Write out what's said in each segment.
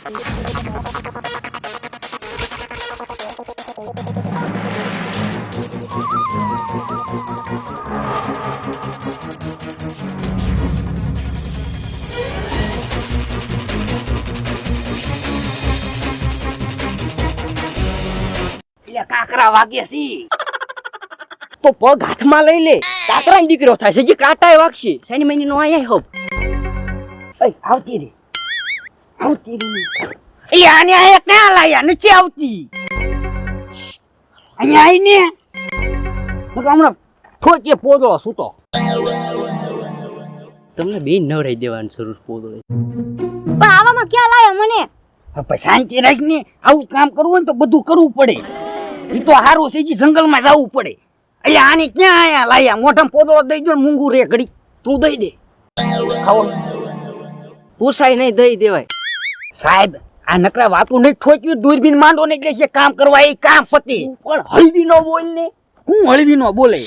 કાકરા વાગે સી તો પગ હાથમાં લઈ લે. કાકરાનો દીકરો થાય છે હજી કાંટાય વાગશે. શેની મહિની નો આયા હોપ આવતી રે આવતી રે એ આને આયા ક્યાં લાયા નથી આવતી. અહીંયા આવીને. હમણાં ઠોકે પોદળો સૂતો તમને બે નવરાઈ દેવાની જરૂર પોદળે પણ આવામાં ક્યાં લાયો મને? હવે શાંતિ રાખીને આવું કામ કરવું હોય ને તો બધું કરવું પડે. એ તો હારું છે જી જંગલમાં જવું પડે. અહીંયા આને ક્યાં આયા લાયા? મોઢામાં પોદળો દઈ દો ને મૂંગું રે ઘડી તું દઈ દે. ખાવ પૂછાય નહીં દઈ દેવાય. સાહેબ આ નકરા વાતું નહીં ઠોક્યું દૂરબીન માંડો ને એટલે છે કામ કરવા એ કામ પતિ. પણ હળવી નો બોલ ને. હું હળવી નો બોલે?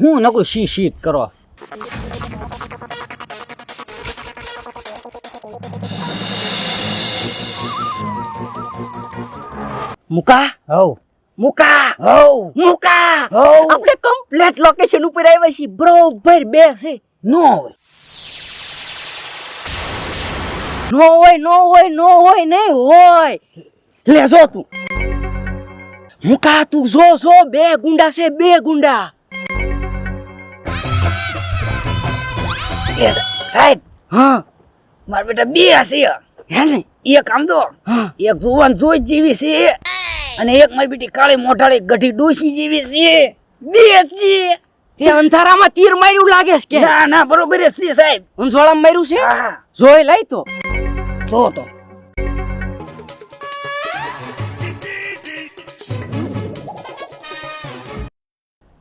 હું નકરું શી શી કરો? મુકા? હવ. મુકા? હવ. મુકા? હવ. આપણે કમ્પ્લીટ લોકેશન ઉપર આવ્યા છીએ. બરોબર બે છે નો હોય. નો હોય નો હોય નો હોય નહીં હોય. લે જો તું. મુકા તું? જો જો બે ગુંડા છે બે ગુંડા. સાહેબ હા. મારા બેટા બે હશે હે ને? એક આમ તો એક જુવાન જોઈ જેવી છે. અને એક મારી બેટી કાળી મોઢાળી ગઢી ડોસી જેવી છે. બે છે. તે અંધારામાં તીર માર્યું લાગે છે કે? ના ના બરોબર છે સાહેબ. અંસવાળામાં માર્યું છે? જોઈ લઈ તો. જો તો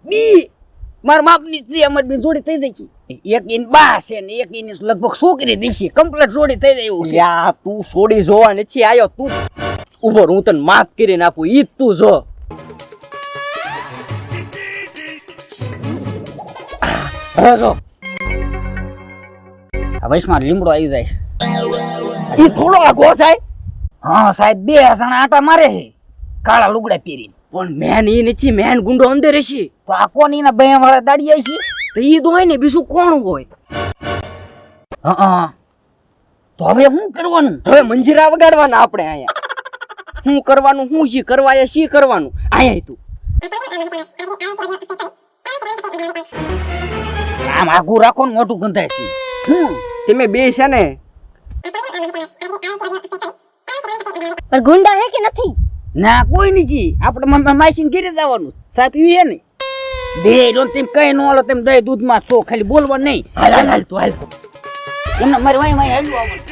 બી મારા બાપની છે અમારી બી જોડી થઈ જાય છે એક ઇન બા છે ને એક ઇન લગભગ છોકરી દેશે કમ્પ્લીટ જોડી થઈ જાય એવું છે. યા તું છોડી જોવા નથી આયો તું ઊભો હું તને માફ કરીને આપું ઈ તું જો. હવે જો. આ વયસમાં લીમડો આવી જાય ઈ થોડો આઘો સાહેબ. હા સાહેબ બે જણા આટા મારે હે કાળા લુગડા પહેરીને. પણ મેન ઈ નથી મેન ગુંડો અંદર છે તો આ કોની ના બે વાળા દાડી છે? તો ઈ તો હોય ને બીજું કોણ હોય? હા તો હવે શું કરવાનું? હવે મંજીરા વગાડવાના આપણે અહીંયા. શું કરવાનું શું શી કરવાય શી કરવાનું? અહીંયા તું. આમ આઘું રાખો ને મોટું ગંધાય છે. હું? તમે બે છે ને? પણ ગુંડા હે કે નથી? ના કોઈ નથી આપણે મમ્મી માસીને ઘેરે જવાનું ચા પીવી હે ને? બે ડોન તેમ કઈ નો આલો તેમ દહીં દૂધમાં છો ખાલી બોલવા નહીં. હાલ હાલ હાલ તું હાલ. એમને મારી વાય વાય હાલ્યું આવવાનું.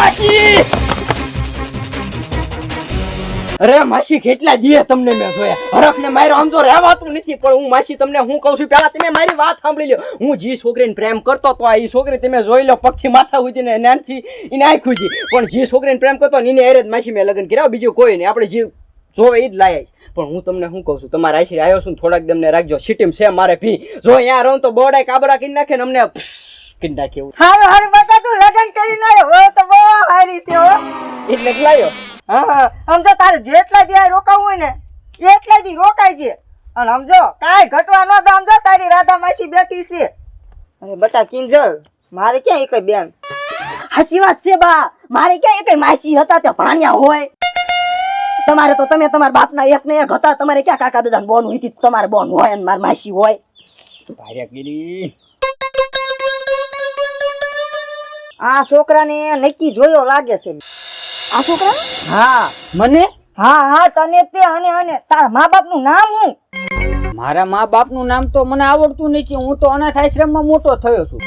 માસી! અરે માસી, કેટલા દિયે તમને મેં જોયા? હરખ ને આમ જો રહેવાતું નથી, પણ હું માસી તમને હું કહું છું પેલા તમે મારી વાત સાંભળી લો હું જે છોકરીને પ્રેમ કરતો તો ઈ છોકરી તમે જોઈ લો, પગથી માથા ઉધી ને નાનથી એને આંખ ઉધી પણ જે છોકરીને પ્રેમ કરતો એને એરે જ માસી મેં લગ્ન કર્યા, બીજું કોઈ નહીં. આપણે જે જોવે એ જ લાયા પણ હું તમને શું કહું છું, તમારા આશરે આવ્યો છું થોડાક દમને રાખજો. સિટીમ છે મારે ભી. જો અહીંયા રહું તો બોડાય કાબરા કરી નાખે ને અમને કરી નાખે એવું. હારું હારું, બકા તું લગન કરી લાયો હો તો બહુ હારી છે હો. એટલે લાયો. હા સમજો તારે જેટલા દી રોકાવું હોય ને એટલા દી રોકાય છે. અને સમજો કાંઈ ઘટવા ન દો. સમજો તારી રાધા માસી બેઠી છે. અરે બટા કિંજલ મારે ક્યાં એક બેન? હાસી વાત છે બા. મારે ક્યાં એક માસી હતા તે ભાણિયા હોય. તમારે તો તમે તમારા બાપના એક ને એક હતા. તમારે ક્યાં કાકા દાદા બોન હતી તમારે બોન હોય અને મારી માસી હોય. ભાર્યાગીરી આ છોકરાને નક્કી જોયો લાગે છે. આ છોકરા? હા. મને? હા હા તને તે અને અને. તારા મા બાપનું નામ હું? મારા મા બાપનું નામ તો મને આવડતું નથી. હું તો અનાથ આશ્રમમાં મોટો થયો છું.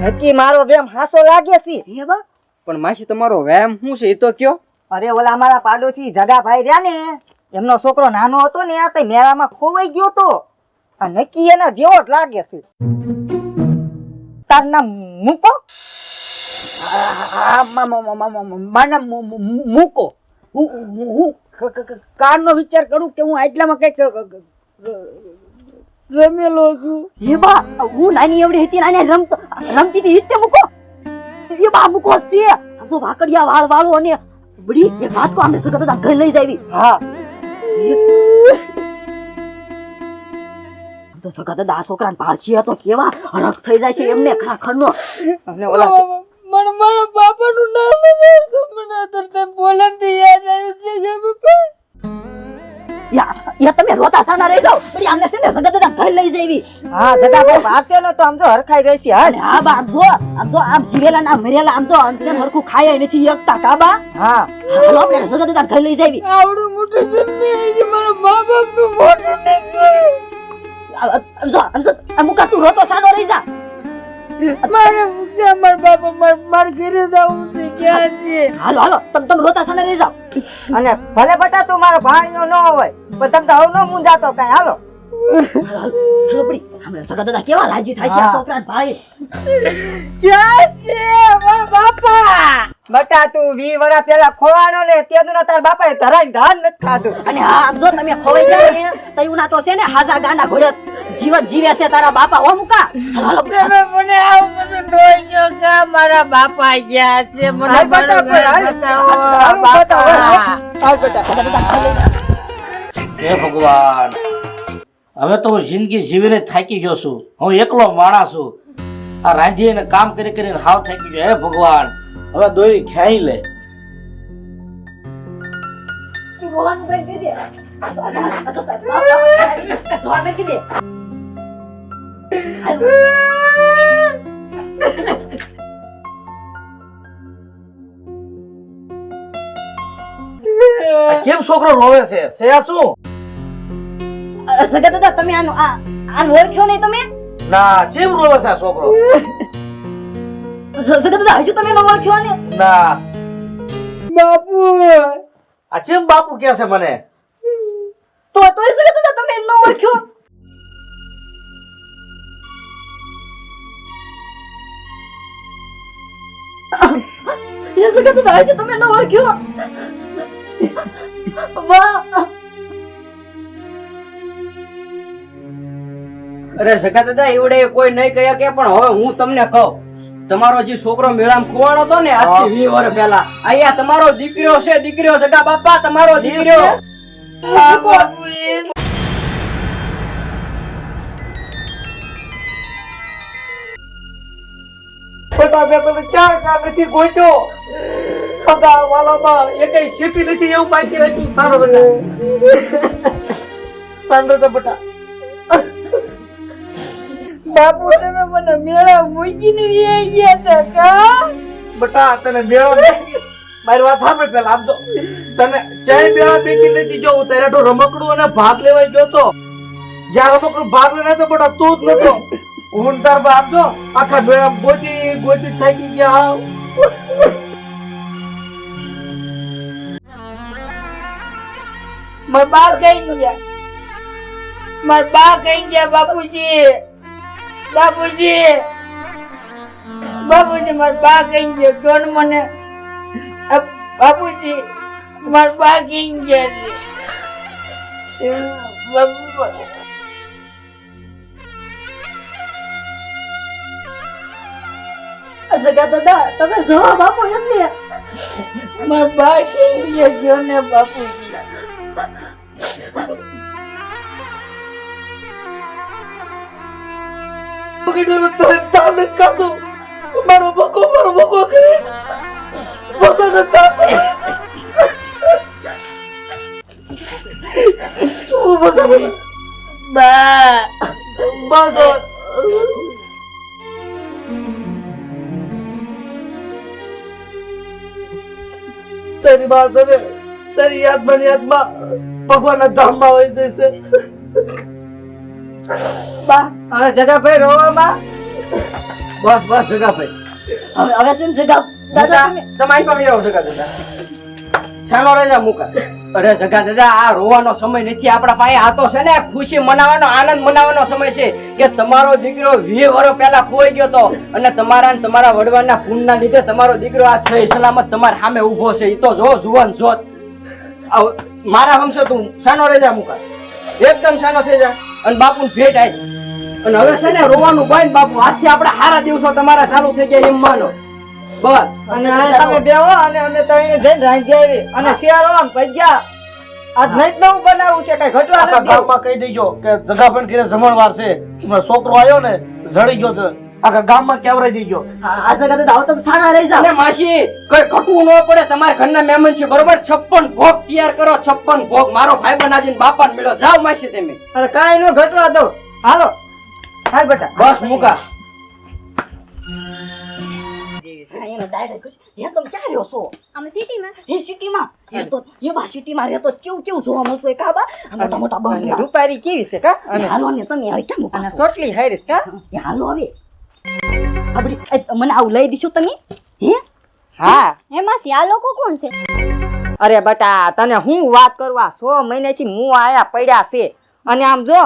નક્કી મારો વેમ હાસો લાગે છે. હે બા. પણ માસી તમારો વેમ શું છે? એ તો કયો. અરે ઓલા મારા પાડોશી જગાભાઈ રહ્યા ને એમનો છોકરો નાનો હતો ને આ મેળામાં ખોવાઈ ગયો તો. આ નક્કી એના જેવો જ લાગે છે. તાર નામ મૂકો. માના મૂકો. હું હું- કારનો વિચાર કરું કે હું આટલામાં કંઈક રમેલો છું. હે બા હું નાની એવડી હતી નાની રમતો રમતી હતી ઈતે મૂકો. એ બા મૂકો છે. જો વાકડિયા વાળ વાળો અને બડી એ વાત કો આમને સગત હતા ઘર લઈ જાવી હા. તો સગત દા છોકરાને પાછી હતો કેવા હરખ થઈ જાય છે એમને ખરા નો અને ઓલા મારા બાપાનું નામ મને તરત બોલતી યાદ આવ્યું છે કે બાપા? યા યા તમે રોતા સાના રહી જાઓ. બડી આમને છે ને લઈ જાવી. હા સદાભાઈ છે ને તો આમ તો હરખાઈ જાય છે હા બા આમ જો આમ જો આમ જીવેલા ના મરેલા આમ જો આમ છે હરખું ખાય નથી એકતા કાબા હા. હાલો આપણે સગત હતા લઈ જાવી. આવડું મોટું જન્મે છે મારા મા બાપનું મોટું નથી. આમ જો આમ જો આમ મુકા તું રોતો સાનો રહી જા. મારે ક્યાં માર બાપા માર માર ઘરે જવું છે ક્યાં છે? હાલો હાલો તમ તમ રોતા સાના રહી જાવ અને ભલે બટા તું મારો ભાણિયો ન હોય પણ તમ તો હવે ન મૂંઝાતો કાઈ. હાલો. હાલો હાલો હાલો પડી. હમણાં સગા દાદા કેવા રાજી થાય છે આ. ભાઈ? ક્યાં છે મારા બાપા? બટા તું વી વરા પેલા ખોવાનો ને તેનું તાર બાપાએ ધરાઈને ધાન નથી ખાધું. અને હા જો તમે ખોવાઈ ગયા ને તયુના તો છે ને હાજા ગાના ઘોડે જીવન જીવે છે તારા બાપા ઓ મુકા તમે મને આવ પછી ડોઈ ગયો કે મારા બાપા ગયા છે મને હાલ બતાવો, હાલ જાઓ. હે ભગવાન હવે તો હું જિંદગી જીવીને થાકી ગયો છું હું એકલો માણસ છું આ રાંધીને કામ કરી કરીને હાવ થાકી ગયો હે ભગવાન હવે દોરી ખ્યાઈ લે રોવાનું બંધ કરી દે. રોવાનું બંધ તો દે. તો આ કેમ છોકરો રોવે છે? છે આ શું સગા દાદા તમે આનો આ આનું ઓળખ્યો નહીં તમે? ના કેમ રોવે છે આ છોકરો? સગા દાદા હજુ તમે ન ઓળખ્યો ને? ના. બાપુ! આ કેમ બાપુ કે છે મને? તો તો સગા દાદા તમે એ થાય છે તમે ન ઓળખ્યો. વાહ. અરે સગા દાદા એવડે કોઈ નહીં કહ્યા કે પણ હવે હું તમને કહું. તમારો જે છોકરો મેળામાં ખોવાણો હતો ને આજથી વી વર્ષ પહેલા અહીંયા તમારો દીકરો છે દીકરો સગા બાપા તમારો દીકરો બટા. તને મેળો મારી વાત સાંભળ પેલા આપજો તને ચાય મેળા બેકી નથી જો હું તારે રમકડું અને ભાગ લેવા ગયો તો. જ્યાં રમકડું ભાગ લેવા તો બટા તું જ નતો. હું તાર આપજો આખા મેળા ગોતી ગોતી થાકી ગયા હાવ. માર બા કઈ ગયા માર બા કઈ ગયા બાપુજી બાપુજી બાપુજી માર બા કઈ ગયા કોણ મને અ, બાપુજી માર બા કઈ ગયા છે બાપુ સગા દાદા તમે જવાબ આપો એમને માર બા કઈ ગયા ગયો ને બાપુજી પકડ્યો તો તને તાવ નથી કાઢતો. મારો બકો મારો બકો કરે બકો ને તાવ તું બધા બધા બા બસ તારી માં તને તારી યાદમાં યાદમાં ભગવાનના ધામમાં હોય જશે બા હવે જગાભાઈ રોવામાં? બસ બસ જગાભાઈ. હવે હવે શું જગા દાદા તમારી પાસે આવો જગા દાદા શાનો રજા મુકા. અરે જગા દાદા, આ રોવાનો સમય નથી. આપણા પાસે આ તો છે ને, ખુશી મનાવવાનો, આનંદ મનાવવાનો સમય છે કે તમારો દીકરો વીસ વર્ષ પહેલા ખોઈ ગયો તો અને તમારા તમારા વડવાના પૂનના લીધે તમારો દીકરો આ સહી સલામત તમારા સામે ઊભો છે. એ તો જો, જુવાન જોત મારા હમશે તું. શાનો રજા મુકા. એકદમ શાનો થઈ જા. અને બાપુ ભેટ આવી અને હવે છે ને, રોવાનું બંધ બાપુ. આજથી આપણા સારા દિવસો તમારા ચાલુ થઈ ગયા, એમ માનો. બસ. અને તમે બેહો અને અમે તઈને જઈને રાંધી આવી. અને શિયાળો આમ ભજીયા આજ નહીં નવું બનાવવું છે કઈ ઘટવા નથી ગામમાં કહી દેજો કે જગાબેન ઘરે જમણવાર છે. છોકરો આવ્યો ને જડી ગયો છે. આખા ગામમાં કેવરાઈ દેજો. આ સગા દાદા તમે સાના રહી જાઓ. અને માસી કઈ ઘટવું ન પડે તમારા ઘરના મહેમાન છે બરોબર? છપ્પન ભોગ તૈયાર કરો છપ્પન ભોગ મારો ભાઈ બનાજીને બાપાને મળ્યો જાઓ માસી તમે. કઈ કાંઈ ન ઘટવા દઉં હાલો. હાલ બેટા. બસ મુકા. એનો ડાયરેક્ટ કશું. હે તમે ક્યાં રહ્યો છો? અમે સિટીમાં? હે સિટીમાં? એ તો એવા સિટીમાં રહેતો કેવું કેવું જોવા મળતું એ કાબા મોટા મોટા બંગલા. રૂપારી કેવી છે કા? અને હાલો ને તમે આવી કેમ અને સોટલી હારીસ કા? એ હાલો હવે. આપડી મને આવું લઈ દીશો તમે? હે? હા. હે માસી આ લોકો કોણ છે? અરે બટા તને હું વાત કરવા સો મહિનેથી હું આયા પડ્યા છે. અને આમ જો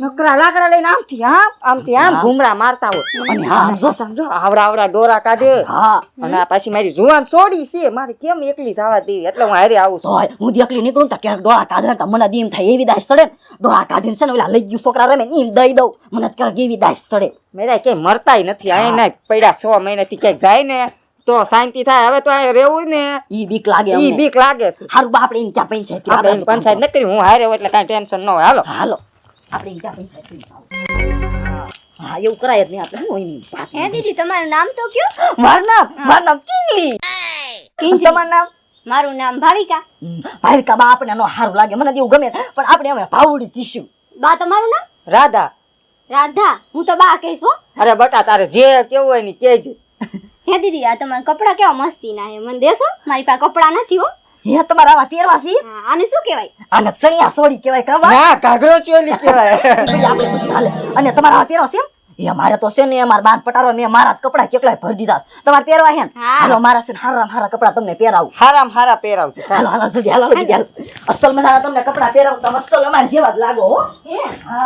નકરા લાકડા લઈને આમથી આમ આમથી આમ. ઘૂમરા મારતા હોય. અને હા, સમજો સમજો આવડા આવડા ડોરા કાઢે. હા. અને આ પાછી મારી જુવાન છોડી છે. મારે કેમ એકલી જવા દેવી એટલે હું હારે આવું તો છું હું એકલી નીકળું ને તો ક્યારેક ડોળા કાઢે ને તો મને દીમ થાય એવી દાસ સડે ને. ડોળા કાઢીને છે ને ઓલા લઈ ગયું છોકરા રમે ને એમ દઈ દઉં. મને ક્યારેક એવી દાસ સડે મેરા ક્યાંય મરતાય નથી. અહીં અહીંયા પડ્યા સો મહિનાથી ક્યાંક જાય ને તો શાંતિ થાય. હવે તો અહીંયા રહેવું ને. ઈ બીક લાગે ઈ બીક લાગે છે. હારું બા આપણે એની ત્યાં પંચાયત આપણે પંચાયત નથી કરી હું હારે એટલે કાંઈ ટેન્શન ન હોય. હાલો. હાલો. આપણે ઈજા પંચાયત હા એવું કરાય જ નહીં આપણે. હું એની પાસે હે દીદી તમારું નામ તો કયો? મારું નામ મારું નામ કિંગલી. કિંજલી. તમારું નામ? મારું નામ ભાવિકા. ભાવિકા બા આપણે નો સારું લાગે. મને જેવું એવું ગમે. પણ આપણે હવે ભાવડી કીશું. બા તમારું નામ? રાધા. રાધા. હું તો બા કહીશ હો. અરે બટા તારે જે કેવું હોય ને કેજે. હે દીદી આ તમારા કપડા કેવા મસ્તી ના હે મને દેશો મારી પાસે કપડા નથી હો. હે તમારા છે? હા, આને શું કહેવાય? આને ચણિયા સોડી કહેવાય કાબા ના કાગરો ચોલી કહેવાય. પછી આપણે બધું હાલે. અને તમારા આવા પહેરવા છે એમ? એ મારે તો છે ને મારા બાન પટારો મેં મારા કપડા કેટલાય ભરી દીધા તમારે પહેરવા હે. ને હાલો મારા છે હારા હારા કપડા તમને પહેરાવું. હારામ હારા પહેરાવજો હાલો હાલો જલ્દી હાલો જલ્દી હાલો. અસલ મજાના તમને કપડા પહેરાવું તમે અસલ અમારા જેવા જ લાગો હો. હા.